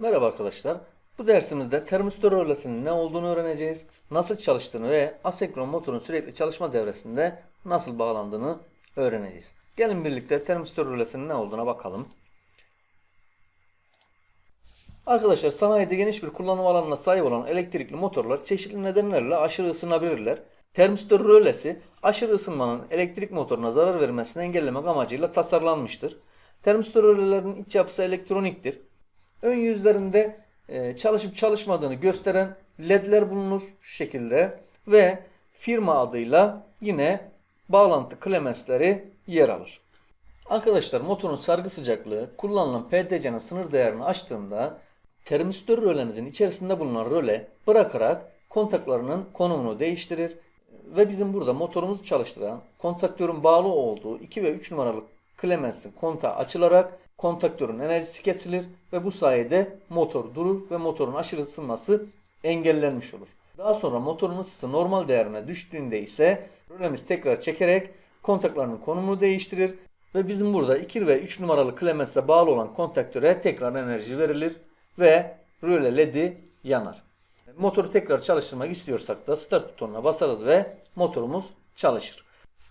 Merhaba arkadaşlar. Bu dersimizde termistör rölesinin ne olduğunu öğreneceğiz, nasıl çalıştığını ve asenkron motorun sürekli çalışma devresinde nasıl bağlandığını öğreneceğiz. Gelin birlikte termistör rölesinin ne olduğuna bakalım. Arkadaşlar sanayide geniş bir kullanım alanına sahip olan elektrikli motorlar çeşitli nedenlerle aşırı ısınabilirler. Termistör rölesi aşırı ısınmanın elektrik motoruna zarar vermesini engellemek amacıyla tasarlanmıştır. Termistör rölelerin iç yapısı elektroniktir. Ön yüzlerinde e, çalışıp çalışmadığını gösteren ledler bulunur şu şekilde ve firma adıyla yine bağlantı klemensleri yer alır. Arkadaşlar motorun sargı sıcaklığı kullanılan PTC'nin sınır değerini aştığında termistör rölemizin içerisinde bulunan röle bırakarak kontaklarının konumunu değiştirir ve bizim burada motorumuzu çalıştıran kontaktörün bağlı olduğu 2 ve 3 numaralı Clemens'in kontağı açılarak kontaktörün enerjisi kesilir ve bu sayede motor durur ve motorun aşırı ısınması engellenmiş olur. Daha sonra motorun ısısı normal değerine düştüğünde ise rölemiz tekrar çekerek kontaklarının konumunu değiştirir ve bizim burada 2 ve 3 numaralı Clemens'e bağlı olan kontaktöre tekrar enerji verilir ve röle ledi yanar. Motoru tekrar çalıştırmak istiyorsak da start butonuna basarız ve motorumuz çalışır.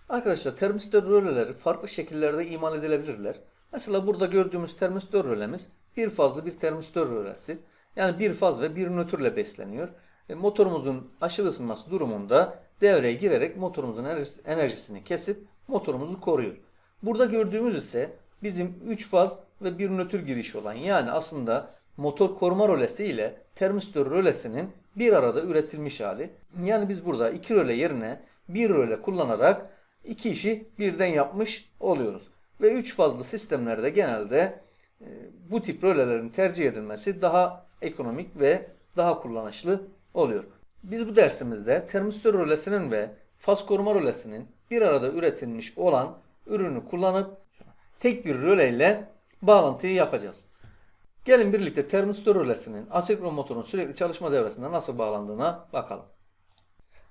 Arkadaşlar termistör röleleri farklı şekillerde imal edilebilirler. Mesela burada gördüğümüz termistör rölemiz bir fazlı bir termistör rölesi. Yani bir faz ve bir nötrle besleniyor. E, motorumuzun aşırı ısınması durumunda devreye girerek motorumuzun enerjis- enerjisini kesip motorumuzu koruyor. Burada gördüğümüz ise bizim 3 faz ve bir nötr girişi olan yani aslında motor koruma rölesi ile termistör rölesinin bir arada üretilmiş hali. Yani biz burada iki röle yerine bir röle kullanarak iki işi birden yapmış oluyoruz. Ve üç fazlı sistemlerde genelde e, bu tip rölelerin tercih edilmesi daha ekonomik ve daha kullanışlı oluyor. Biz bu dersimizde termistör rölesinin ve faz koruma rölesinin bir arada üretilmiş olan ürünü kullanıp tek bir röle ile bağlantıyı yapacağız. Gelin birlikte termistör rölesinin asenkron motorun sürekli çalışma devresinde nasıl bağlandığına bakalım.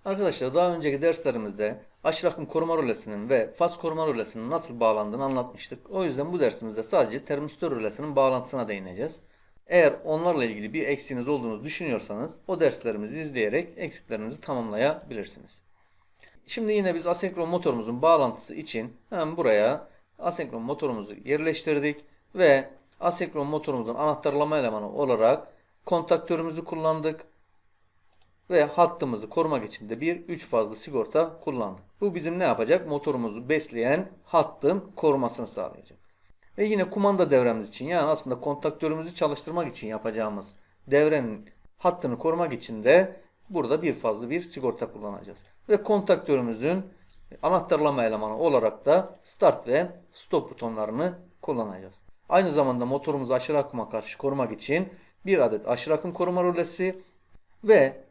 Arkadaşlar daha önceki derslerimizde aşırı akım koruma rölesinin ve faz koruma rölesinin nasıl bağlandığını anlatmıştık. O yüzden bu dersimizde sadece termistör rölesinin bağlantısına değineceğiz. Eğer onlarla ilgili bir eksiğiniz olduğunu düşünüyorsanız o derslerimizi izleyerek eksiklerinizi tamamlayabilirsiniz. Şimdi yine biz asenkron motorumuzun bağlantısı için hemen buraya asenkron motorumuzu yerleştirdik ve asenkron motorumuzun anahtarlama elemanı olarak kontaktörümüzü kullandık ve hattımızı korumak için de bir 3 fazlı sigorta kullandık. Bu bizim ne yapacak? Motorumuzu besleyen hattın korumasını sağlayacak. Ve yine kumanda devremiz için yani aslında kontaktörümüzü çalıştırmak için yapacağımız devrenin hattını korumak için de burada bir fazlı bir sigorta kullanacağız. Ve kontaktörümüzün anahtarlama elemanı olarak da start ve stop butonlarını kullanacağız. Aynı zamanda motorumuzu aşırı akıma karşı korumak için bir adet aşırı akım koruma rölesi ve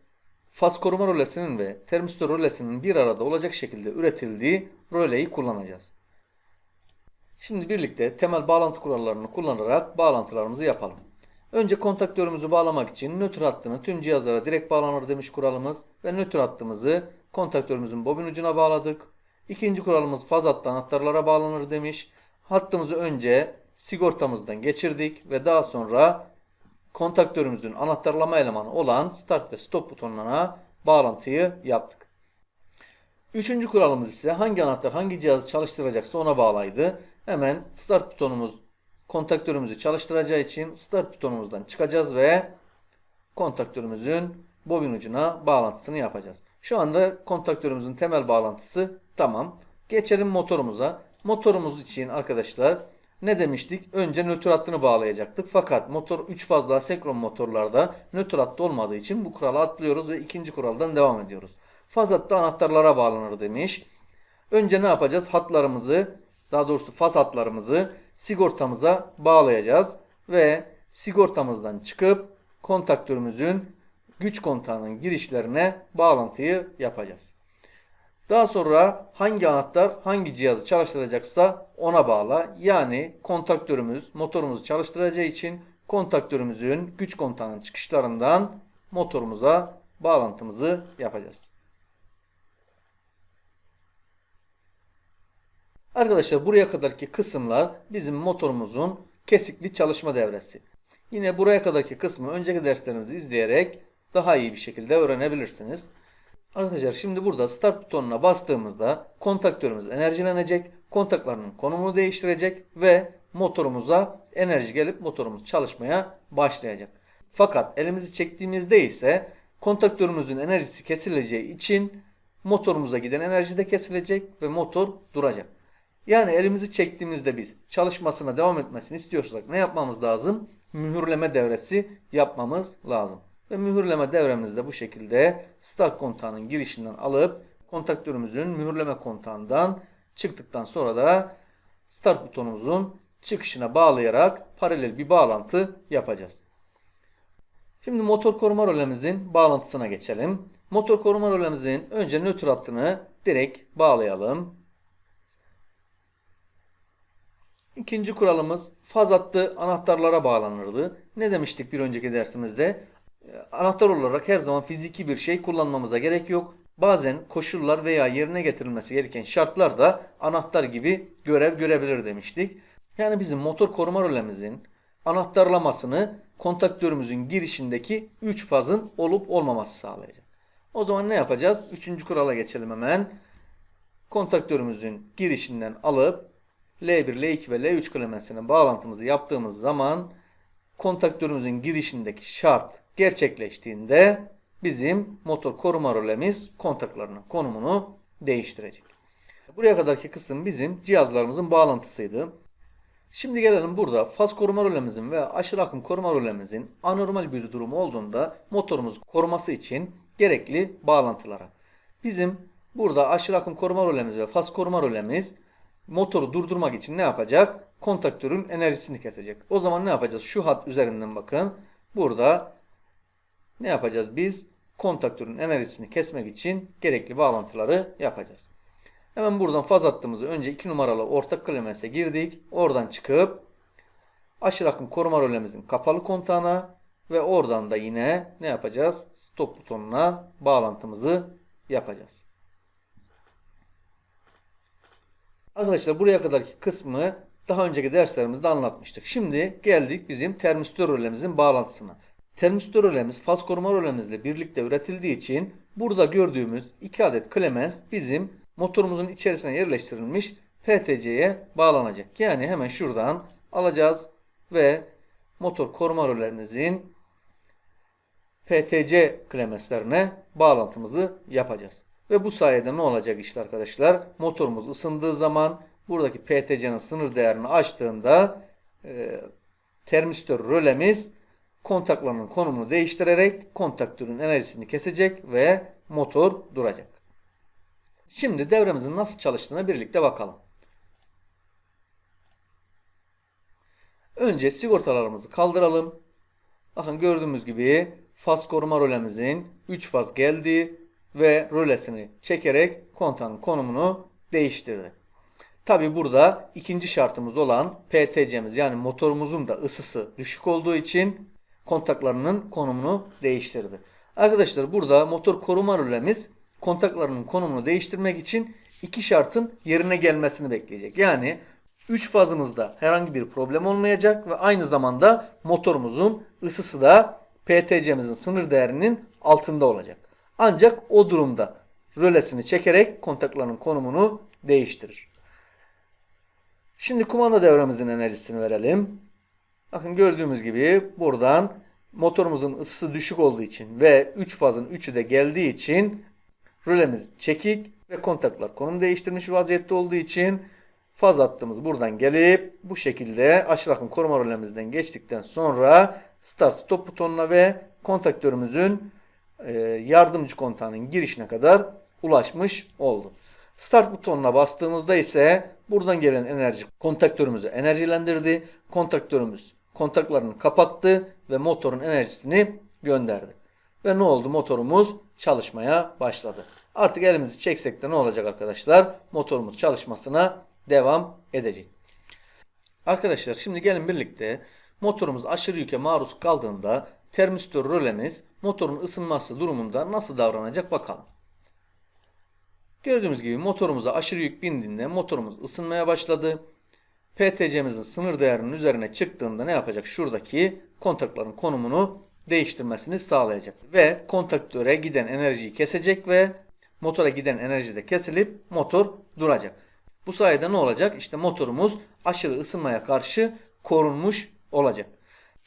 faz koruma rölesinin ve termistör rölesinin bir arada olacak şekilde üretildiği röleyi kullanacağız. Şimdi birlikte temel bağlantı kurallarını kullanarak bağlantılarımızı yapalım. Önce kontaktörümüzü bağlamak için nötr hattını tüm cihazlara direkt bağlanır demiş kuralımız ve nötr hattımızı kontaktörümüzün bobin ucuna bağladık. İkinci kuralımız faz hattı anahtarlara bağlanır demiş. Hattımızı önce sigortamızdan geçirdik ve daha sonra kontaktörümüzün anahtarlama elemanı olan start ve stop butonlarına bağlantıyı yaptık. Üçüncü kuralımız ise hangi anahtar hangi cihazı çalıştıracaksa ona bağlaydı. Hemen start butonumuz kontaktörümüzü çalıştıracağı için start butonumuzdan çıkacağız ve kontaktörümüzün bobin ucuna bağlantısını yapacağız. Şu anda kontaktörümüzün temel bağlantısı tamam. Geçelim motorumuza. Motorumuz için arkadaşlar ne demiştik? Önce nötr hattını bağlayacaktık. Fakat motor 3 fazla asenkron motorlarda nötr hattı olmadığı için bu kuralı atlıyoruz ve ikinci kuraldan devam ediyoruz. Faz hattı anahtarlara bağlanır demiş. Önce ne yapacağız? Hatlarımızı, daha doğrusu faz hatlarımızı sigortamıza bağlayacağız ve sigortamızdan çıkıp kontaktörümüzün güç kontağının girişlerine bağlantıyı yapacağız. Daha sonra hangi anahtar hangi cihazı çalıştıracaksa ona bağla. Yani kontaktörümüz motorumuzu çalıştıracağı için kontaktörümüzün güç kontağının çıkışlarından motorumuza bağlantımızı yapacağız. Arkadaşlar buraya kadarki kısımlar bizim motorumuzun kesikli çalışma devresi. Yine buraya kadarki kısmı önceki derslerimizi izleyerek daha iyi bir şekilde öğrenebilirsiniz. Arkadaşlar şimdi burada start butonuna bastığımızda kontaktörümüz enerjilenecek, kontaklarının konumunu değiştirecek ve motorumuza enerji gelip motorumuz çalışmaya başlayacak. Fakat elimizi çektiğimizde ise kontaktörümüzün enerjisi kesileceği için motorumuza giden enerji de kesilecek ve motor duracak. Yani elimizi çektiğimizde biz çalışmasına devam etmesini istiyorsak ne yapmamız lazım? Mühürleme devresi yapmamız lazım. Ve mühürleme devremizi de bu şekilde start kontağının girişinden alıp kontaktörümüzün mühürleme kontağından çıktıktan sonra da start butonumuzun çıkışına bağlayarak paralel bir bağlantı yapacağız. Şimdi motor koruma rölemizin bağlantısına geçelim. Motor koruma rölemizin önce nötr hattını direkt bağlayalım. İkinci kuralımız faz hattı anahtarlara bağlanırdı. Ne demiştik bir önceki dersimizde? Ee, Anahtar olarak her zaman fiziki bir şey kullanmamıza gerek yok. Bazen koşullar veya yerine getirilmesi gereken şartlar da anahtar gibi görev görebilir demiştik. Yani bizim motor koruma rölemizin anahtarlamasını kontaktörümüzün girişindeki 3 fazın olup olmaması sağlayacak. O zaman ne yapacağız? Üçüncü kurala geçelim hemen. Kontaktörümüzün girişinden alıp L1, L2 ve L3 klemensine bağlantımızı yaptığımız zaman kontaktörümüzün girişindeki şart gerçekleştiğinde bizim motor koruma rölemiz kontaklarının konumunu değiştirecek. Buraya kadarki kısım bizim cihazlarımızın bağlantısıydı. Şimdi gelelim burada faz koruma rölemizin ve aşırı akım koruma rölemizin anormal bir durum olduğunda motorumuz koruması için gerekli bağlantılara. Bizim burada aşırı akım koruma rölemiz ve faz koruma rölemiz motoru durdurmak için ne yapacak? Kontaktörün enerjisini kesecek. O zaman ne yapacağız? Şu hat üzerinden bakın. Burada ne yapacağız? Biz kontaktörün enerjisini kesmek için gerekli bağlantıları yapacağız. Hemen buradan faz hattımızı önce 2 numaralı ortak klemese girdik. Oradan çıkıp aşırı akım koruma rölemizin kapalı kontağına ve oradan da yine ne yapacağız? Stop butonuna bağlantımızı yapacağız. Arkadaşlar buraya kadarki kısmı daha önceki derslerimizde anlatmıştık. Şimdi geldik bizim termistör rölemizin bağlantısına. Termistör rölemiz faz koruma rölemizle birlikte üretildiği için burada gördüğümüz 2 adet klemens bizim motorumuzun içerisine yerleştirilmiş PTC'ye bağlanacak. Yani hemen şuradan alacağız ve motor koruma rölemizin PTC klemenslerine bağlantımızı yapacağız. Ve bu sayede ne olacak işte arkadaşlar? Motorumuz ısındığı zaman buradaki PTC'nin sınır değerini açtığında e, termistör rölemiz kontaklarının konumunu değiştirerek kontaktörün enerjisini kesecek ve motor duracak. Şimdi devremizin nasıl çalıştığına birlikte bakalım. Önce sigortalarımızı kaldıralım. Bakın gördüğümüz gibi faz koruma rölemizin 3 faz geldi ve rölesini çekerek kontağın konumunu değiştirdi. Tabi burada ikinci şartımız olan PTC'miz yani motorumuzun da ısısı düşük olduğu için kontaklarının konumunu değiştirdi. Arkadaşlar burada motor koruma rölemiz kontaklarının konumunu değiştirmek için iki şartın yerine gelmesini bekleyecek. Yani 3 fazımızda herhangi bir problem olmayacak ve aynı zamanda motorumuzun ısısı da PTC'mizin sınır değerinin altında olacak. Ancak o durumda rölesini çekerek kontakların konumunu değiştirir. Şimdi kumanda devremizin enerjisini verelim. Bakın gördüğümüz gibi buradan motorumuzun ısısı düşük olduğu için ve 3 fazın 3'ü de geldiği için rölemiz çekik ve kontaklar konum değiştirmiş vaziyette olduğu için faz hattımız buradan gelip bu şekilde aşırı akım koruma rölemizden geçtikten sonra start stop butonuna ve kontaktörümüzün e, yardımcı kontağının girişine kadar ulaşmış oldu. Start butonuna bastığımızda ise buradan gelen enerji kontaktörümüzü enerjilendirdi. Kontaktörümüz kontaklarını kapattı ve motorun enerjisini gönderdi. Ve ne oldu? Motorumuz çalışmaya başladı. Artık elimizi çeksek de ne olacak arkadaşlar? Motorumuz çalışmasına devam edecek. Arkadaşlar şimdi gelin birlikte motorumuz aşırı yüke maruz kaldığında termistör rölemiz motorun ısınması durumunda nasıl davranacak bakalım. Gördüğümüz gibi motorumuza aşırı yük bindiğinde motorumuz ısınmaya başladı. PTC'mizin sınır değerinin üzerine çıktığında ne yapacak? Şuradaki kontakların konumunu değiştirmesini sağlayacak. Ve kontaktöre giden enerjiyi kesecek ve motora giden enerji de kesilip motor duracak. Bu sayede ne olacak? İşte motorumuz aşırı ısınmaya karşı korunmuş olacak.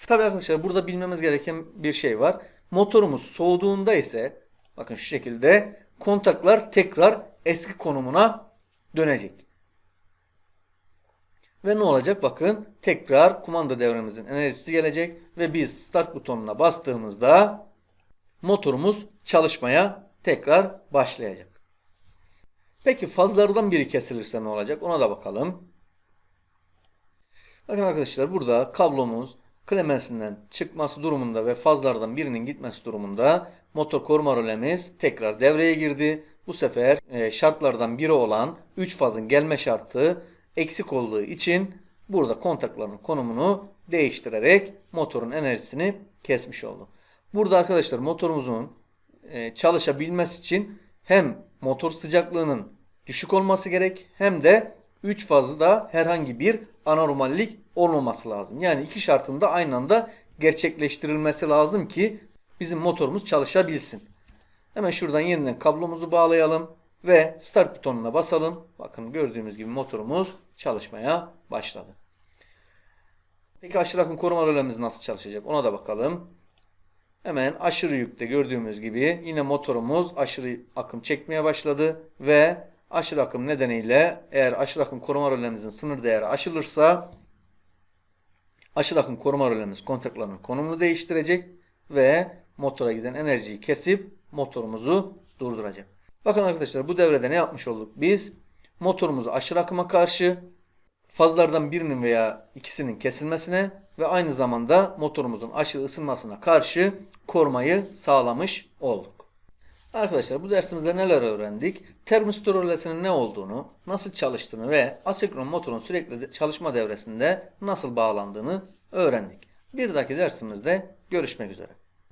Tabii arkadaşlar burada bilmemiz gereken bir şey var. Motorumuz soğuduğunda ise bakın şu şekilde kontaklar tekrar eski konumuna dönecek. Ve ne olacak? Bakın tekrar kumanda devremizin enerjisi gelecek ve biz start butonuna bastığımızda motorumuz çalışmaya tekrar başlayacak. Peki fazlardan biri kesilirse ne olacak? Ona da bakalım. Bakın arkadaşlar burada kablomuz klemensinden çıkması durumunda ve fazlardan birinin gitmesi durumunda motor koruma rölemiz tekrar devreye girdi. Bu sefer e, şartlardan biri olan 3 fazın gelme şartı eksik olduğu için burada kontakların konumunu değiştirerek motorun enerjisini kesmiş oldu. Burada arkadaşlar motorumuzun e, çalışabilmesi için hem motor sıcaklığının düşük olması gerek hem de 3 fazda herhangi bir anormallik olmaması lazım. Yani iki şartın da aynı anda gerçekleştirilmesi lazım ki bizim motorumuz çalışabilsin. Hemen şuradan yeniden kablomuzu bağlayalım ve start butonuna basalım. Bakın gördüğümüz gibi motorumuz çalışmaya başladı. Peki aşırı akım koruma rölemiz nasıl çalışacak? Ona da bakalım. Hemen aşırı yükte gördüğümüz gibi yine motorumuz aşırı akım çekmeye başladı ve aşırı akım nedeniyle eğer aşırı akım koruma rölemizin sınır değeri aşılırsa aşırı akım koruma rölemiz kontaklarının konumunu değiştirecek ve motora giden enerjiyi kesip motorumuzu durduracak. Bakın arkadaşlar bu devrede ne yapmış olduk? Biz motorumuzu aşırı akıma karşı fazlardan birinin veya ikisinin kesilmesine ve aynı zamanda motorumuzun aşırı ısınmasına karşı korumayı sağlamış olduk. Arkadaşlar bu dersimizde neler öğrendik? Termistör rölesinin ne olduğunu, nasıl çalıştığını ve asenkron motorun sürekli çalışma devresinde nasıl bağlandığını öğrendik. Bir dahaki dersimizde görüşmek üzere.